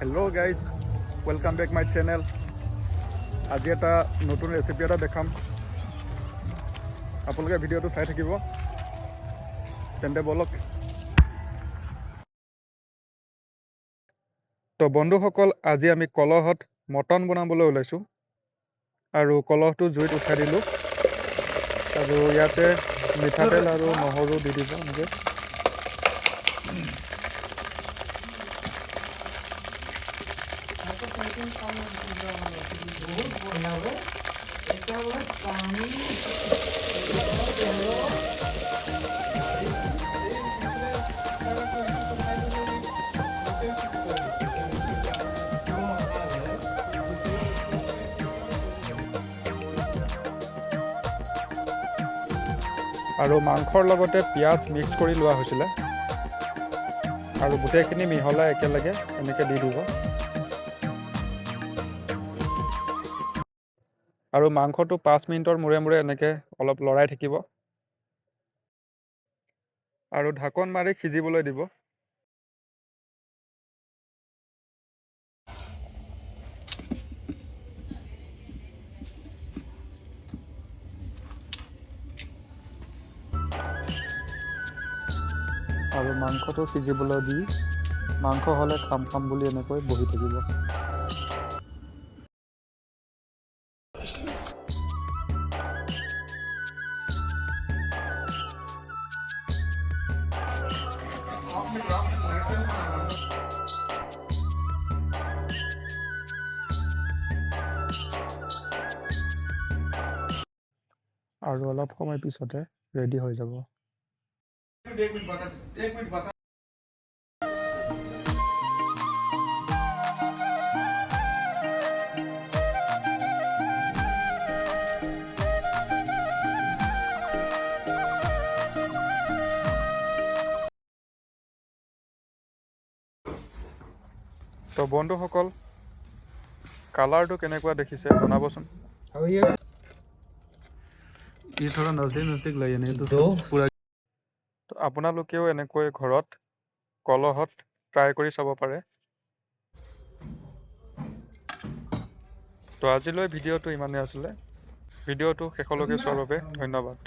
Hello' guys welcome back my channel আজি এটা নতুন ৰেচিপি এটা দেখাম। আপোনালোকে ভিডিঅ'টো চাই থাকিব। তেন্তে বলক। তো বন্ধুসকল, আজি আমি কলহত মটন বনাবলৈ ওলাইছোঁ। আৰু কলহটো জুইত উঠাই দিলোঁ। আৰু ইয়াতে মিঠাতেল আৰু নহৰু দি দিব। আৰু মাংসৰ লগতে পিঁয়াজ মিক্স কৰি লোৱা হৈছিলে। আৰু গোটেইখিনি মিহলাই একেলগে এনেকৈ দি দিব। আৰু মাংসটো পাঁচ মিনিটৰ মূৰে মূৰে এনেকৈ অলপ লৰাই থাকিব। আৰু ঢাকন মাৰি সিজিবলৈ দিব। আৰু মাংসটো সিজিবলৈ দি মাংস হ'লে খাম খাম বুলি এনেকৈ বহি থাকিব। আৰু অলপ সময় পিছতে ৰেডি হৈ যাব। তো বন্ধুসকল কালাৰটো কেনেকুৱা দেখিছে জনাবচোন। ই ধৰা নজদিক নজদিক লৈ আনে পূৰা তো আপোনালোকেও এনেকৈ ঘৰত কলহত ট্ৰাই কৰি চাব পাৰে। তো আজিলৈ ভিডিঅ'টো ইমানেই আছিলে। ভিডিঅ'টো শেষলৈকে চোৱাৰ বাবে ধন্যবাদ।